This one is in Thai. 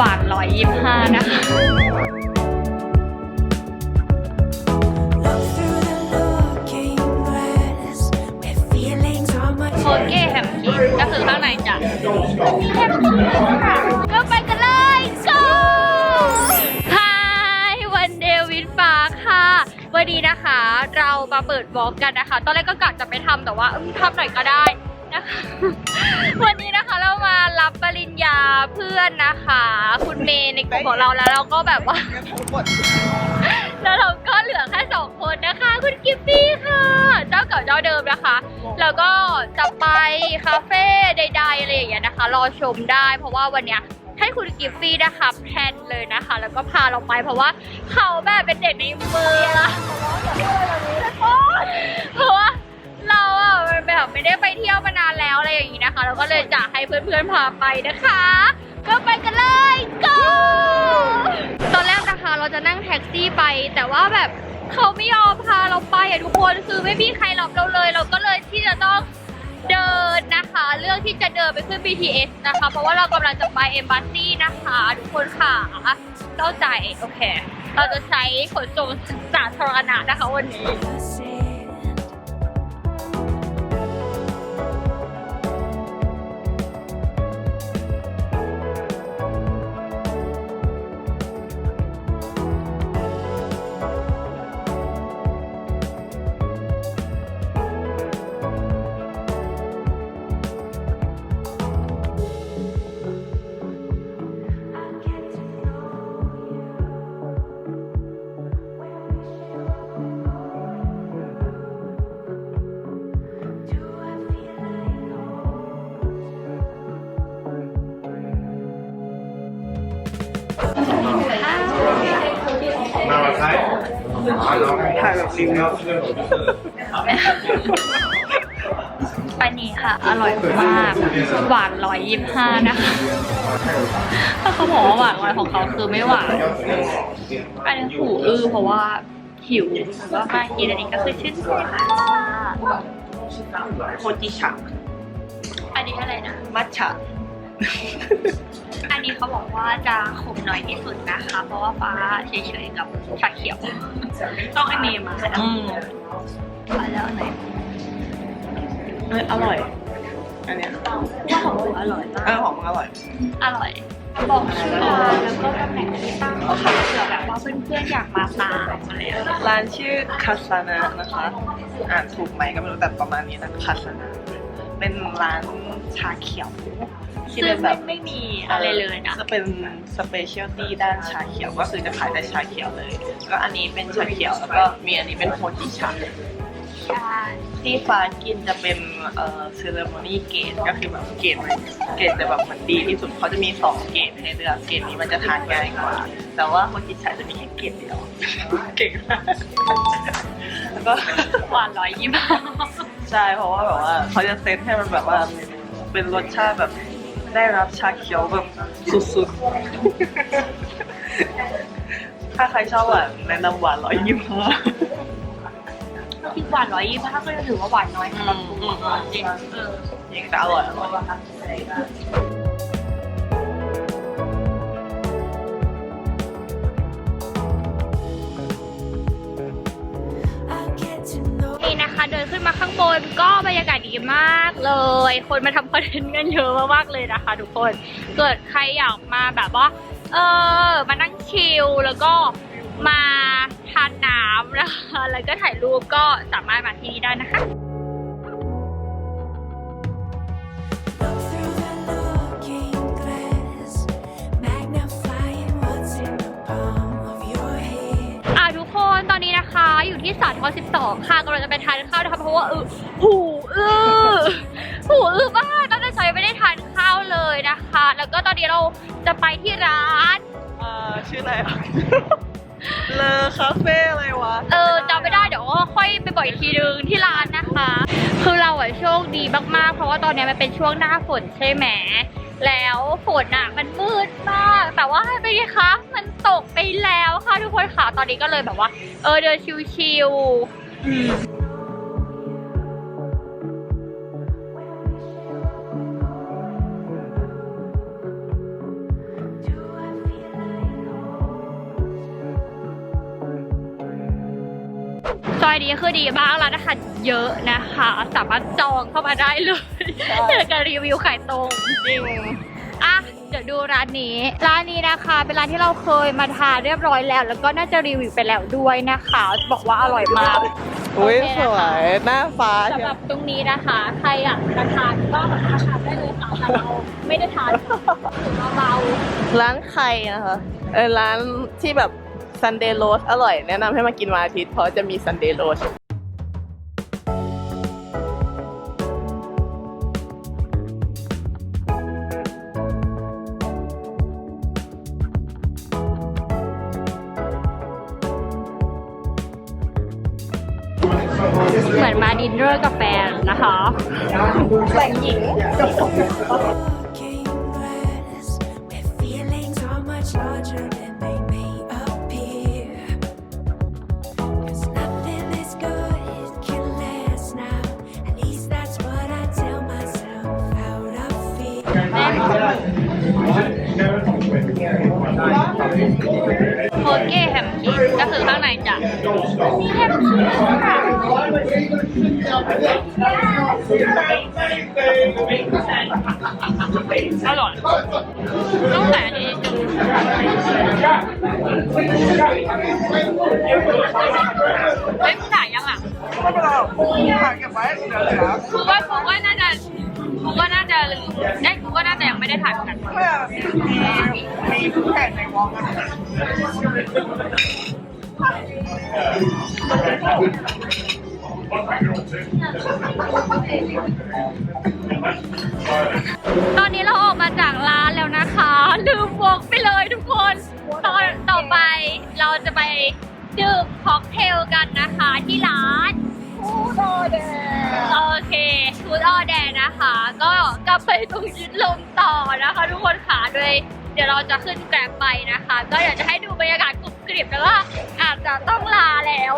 125นะคะ Look through the looking glass, where feelings are much โคเก้แฮมชีสก็คือข้างในจะมีแฮมชีสค่ะก็ไปกันเลย go ฮายวันเดวิดปาค่ะวันนี้นะคะ เรามาเปิดบล็อกกันนะคะ ตอนแรกก็กะจะไปทำแต่ว่าเออทำหน่อยก็ได้ นะคะ วันนี้นะคะเรามารับปริญญาเพื่อนนะคะ คุณเมย์ในกลุ่มของเราแล้วเราก็แบบว่า แล้วเราก็เหลือแค่สองคนนะคะ คุณกิฟฟี่ค่ะ เจ้าเก่าเจ้าเดิมนะคะ แล้วก็จะไปคาเฟ่ใดๆอะไรอย่างเงี้ยนะคะ รอชมได้ เพราะว่าวันเนี้ยให้คุณกิฟฟี่นะคะแพลนเลยนะคะ แล้วก็พาเราไปเพราะว่าเขาแบบเป็นเด็กในเมืองเพราะว่า เราอะมันแบบไม่ได้ไปเที่ยวมานานแล้วอะไรอย่างงี้นะคะ เราก็เลยจะให้เพื่อนๆพาไปนะคะ ก็ไปกันเลย go ตอนแรกนะคะเราจะนั่งแท็กซี่ไป แต่ว่าแบบเขาไม่ยอมพาเราไปอะทุกคนคือไม่มีใครรับเราเลย เราก็เลยที่จะต้องเดินนะคะเรื่องที่จะเดินไปขึ้น BTS นะคะ เพราะว่าเรากำลังจะไปเอมบ s ซีนะคะ ทุกคนค่ะเข้าใจโอเค เราจะใช้ขนส่งสาธารณะนะคะวันนี้ ถ่ายแบบซิงเกิลอันนี้ค่ะ อร่อยมาก หวานร้อยยี่ห้านะคะถ้าเขาบอกว่าหวานร้อยของเขาคือไม่หวานอันนี้หูอื้อเพราะว่าหิวแล้วก็มากินอันนี้ก็คือชื่นใจค่ะโคจิชะอันนี้อะไรนะ มัทฉะ อันนี้เขาบอกว่าจะขมน้อยที่สุดนะคะ เพราะว่าฟ้าเฉยๆกับชาเขียว ต้องให้เมย์มานะอืมมาแล้วไหนเอออร่อย อันเนี้ยว่าของหนูอร่อยเออของมันอร่อย อร่อย บอกชื่อร้านแล้วก็ตำแหน่งที่ตั้งเขาค่ะเผื่อแบบว่าเพื่อนๆอยากมาตามอะไรอย่างเงี้ยร้านชื่อคาสานะนะคะ อ่านถูกไหมก็ไม่รู้แต่ประมาณนี้นะคาสานะ เป็นร้านชาเขียวที่ซึ่เป็งนแบไม่บไม่มีอะไรเลยนะ จะเป็นสเปเชียลตี้ด้านชาเขียวก็คือจะขายแต่ชาเขียวเลย ก็อันนี้เป็นชาเขียวแล้วก็มีอันนี้เป็นโฮจิชาใช่ ที่ฟ้ากินจะเป็นเอ่อเซเลโมนี่เกตก็คือแบบเกตเกตจะแบบมันดีที่สุดเขาจะมีสองเกตให้เลือกเกตนี้มันจะทานง่ายกว่า แต่ว่าโฮจิชาจะมีแค่เกตเดียวเก่งมากแล้วก็ หวานร้อยยี่ห้า ใช่เพราะว่าแบบว่าเขาจะเซตให้มันแบบว่าเป็นรสชาติแบบได้รับชาเขียวแบบสุดๆ ถ้าใครชอบหวานแนะนำหวานร้อยยี่ห้าที่หวานร้อยยี่ห้าก็ยังถือว่าหวานน้อยสำหรับกูอืมอืมจริงเออยังแต่อร่อยอร่อย นี่นะคะ เดินขึ้นมาข้างบนก็บรรยากาศดีมากเลย คนมาทำคอนเทนต์กันเยอะมากๆเลยนะคะ ทุกคนเกิดใครอยากมาแบบว่า เออมานั่งชิลแล้วก็มาทานน้ำนะคะแล้วก็ถ่ายรูปก็สามารถมาที่นี่ได้นะคะ นนี้นะคะอยู่ที่สาทอ12 ค่ะกำลังจะไปทานข้าวนะคะเพราะว่าเออหูอื้อหูอื้อมากตั้งแต่เช้ายังไม่ได้ทานข้าวเลยนะคะ แล้วก็ตอนนี้เราจะไปที่ร้านเอ่อชื่ออะไรอะ เลอคาเฟ่อะไรวะเออจำไม่ได้เดี๋ยวก็ค่อยไปบอกอีกทีนึงที่ร้านนะคะ คือเราอะโชคดีมากๆ เพราะว่าตอนนี้มันเป็นช่วงหน้าฝนใช่ไหม แล้วฝนอะมันมืดมาก แต่ว่าเป็นไงคะมันตกไปแล้วค่ะทุกคนค่ะตอนนี้ก็เลยแบบว่า เออเดินชิวๆ ซอยนี้คือดีมากร้านอาหารเยอะนะคะ สามารถจองเข้ามาได้เลยเดี๋ยวจะรีวิวไข่ตรงจริงอะเดี๋ยวดูร้านนี้ ร้านนี้นะคะ เป็นร้านที่เราเคยมาทานเรียบร้อยแล้ว แล้วก็น่าจะรีวิวไปแล้วด้วยนะคะจะบอกว่าอร่อยมากอุ้ยโอเคสนะคะวยหน้าฟ้าสำเชีหยรัวบตรงนี้นะคะ ใครอยากจะทานก็มาทานได้เลยค่ะแต่เราไม่ได้ทานถึงเบาร้านไข่นะคะเออร้านที่แบบ ซันเดย์โรสอร่อย แนะนำให้มากินวันอาทิตย์เพราะจะมีซันเดย์โรสๆเหมือนมาดินเนอร์กับแฟนนะคะ Looking glass โคเก้แฮมชีสก็คือข้างในจะมีแฮมชีสค่ะอร่อยต้องแต่อันนี้จุดเฮ้ยมึงถ่ายยังอะไม่เป็นไรหรอกถ่ายเก็บไว้เดี๋ยวเหลือกูว่ากูว่าน่าจะ กูว่าน่าจะลืมได้กูว่าน่าจะยังไม่ได้ถ่ายเหมือนกันเพื่อมีมีทุกแผ่นในวอลกันตอนนี้เราออกมาจากร้านแล้วนะคะ ลืมวกไปเลยทุกคนตอนต่อไปเราจะไปดื่มค็อกเทลกันนะคะที่ร้านทูดอแดโอเคทูด อแดนะคะ ก็กลับไปตรงยิดลมต่อนะคะ ทุกคนขาโดยเดี๋ยวเราจะขึ้นแกร็บไปนะคะ ก็อยากจะให้ดูบรรยากาศกรุบกริบแล้วก็อาจจะต้องลาแล้ว